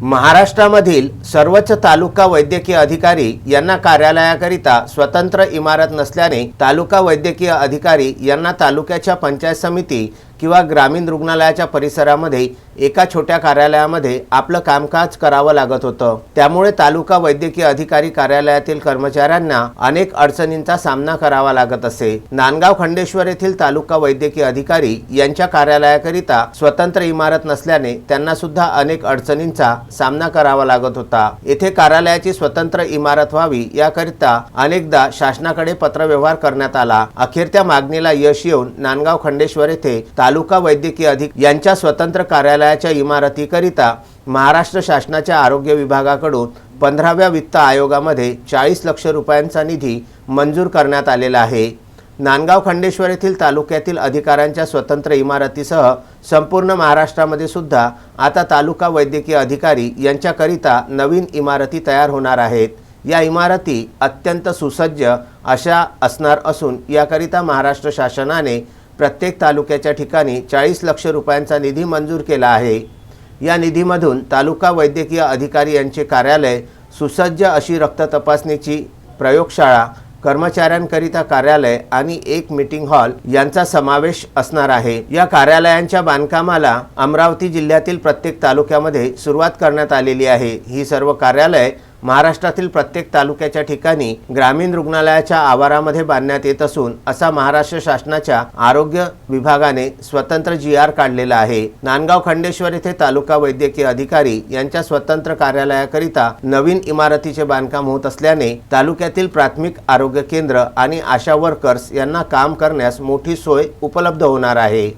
महाराष्ट्रामधील सर्वोच्च तालुका वैद्यकीय अधिकारी यांना कार्यालयाकरिता स्वतंत्र इमारत नसल्याने तालुका वैद्यकीय अधिकारी यांना तालुक्याच्या पंचायत समिती किंवा ग्रामीण रुग्णालयाच्या परिसरामध्ये एका छोट्या कार्यालयामध्ये आपलं कामकाज करावं लागत होतं. त्यामुळे तालुका वैद्यकीय अधिकारी कार्यालयातील कर्मचाऱ्यांना अनेक अडचणींचा सामना करावा लागत असे. नांदगाव खंडेश्वर येथील तालुका वैद्यकीय अधिकारी यांच्या कार्यालयाकरिता स्वतंत्र इमारत नसल्याने त्यांना सुद्धा अनेक अडचणींचा सामना करावा लागत होता. येथे कार्यालयाची स्वतंत्र इमारत व्हावी याकरिता अनेकदा शासनाकडे पत्रव्यवहार करण्यात आला. अखेर त्या मागणीला यश येऊन नांदगाव खंडेश्वर येथे तालुका वैद्यकीय अधिक यांच्या स्वतंत्र कार्यालयाच्या इमारतीकरिता महाराष्ट्र शासनाच्या आरोग्य विभागाकडून पंधराव्या वित्त आयोगामध्ये चाळीस लक्ष रुपयांचा निधी मंजूर करण्यात आलेला आहे. नांदगाव खंडेश्वर येथील तालुक्यातील अधिकाऱ्यांच्या स्वतंत्र इमारतीसह संपूर्ण महाराष्ट्रामध्ये सुद्धा आता तालुका वैद्यकीय अधिकारी यांच्याकरिता नवीन इमारती तयार होणार आहेत. या इमारती अत्यंत सुसज्ज अशा असणार असून याकरिता महाराष्ट्र शासनाने प्रत्येक तालुक्याच्या ठिकाणी चाळीस लक्ष रुपयांचा निधी मंजूर केला आहे. या निधीमधून तालुका वैद्यकीय अधिकारी यांचे कार्यालय सुसज्ज अशी रक्त तपासणीची प्रयोगशाळा कर्मचाऱ्यांकरिता कार्यालय आणि एक मीटिंग हॉल यांचा समावेश असणार आहे. या कार्यालयांच्या बांधकामाला अमरावती जिल्ह्यातील प्रत्येक तालुक्यामध्ये सुरुवात करण्यात आलेली आहे. ही सर्व कार्यालय महाराष्ट्रातील प्रत्येक तालुक्याच्या ठिकाणी ग्रामीण रुग्णालयाच्या आवारामध्ये बांधण्यात येत असून असा महाराष्ट्र शासनाच्या आरोग्य विभागाने स्वतंत्र जी आर काढलेला आहे. नांदगाव खंडेश्वर येथे तालुका वैद्यकीय अधिकारी यांच्या स्वतंत्र कार्यालयाकरिता नवीन इमारतीचे बांधकाम होत असल्याने तालुक्यातील प्राथमिक आरोग्य केंद्र आणि आशा वर्कर्स यांना काम करण्यास मोठी सोय उपलब्ध होणार आहे.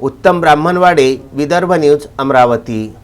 उत्तम ब्राह्मणवाडे विदर्भ न्यूज अमरावती.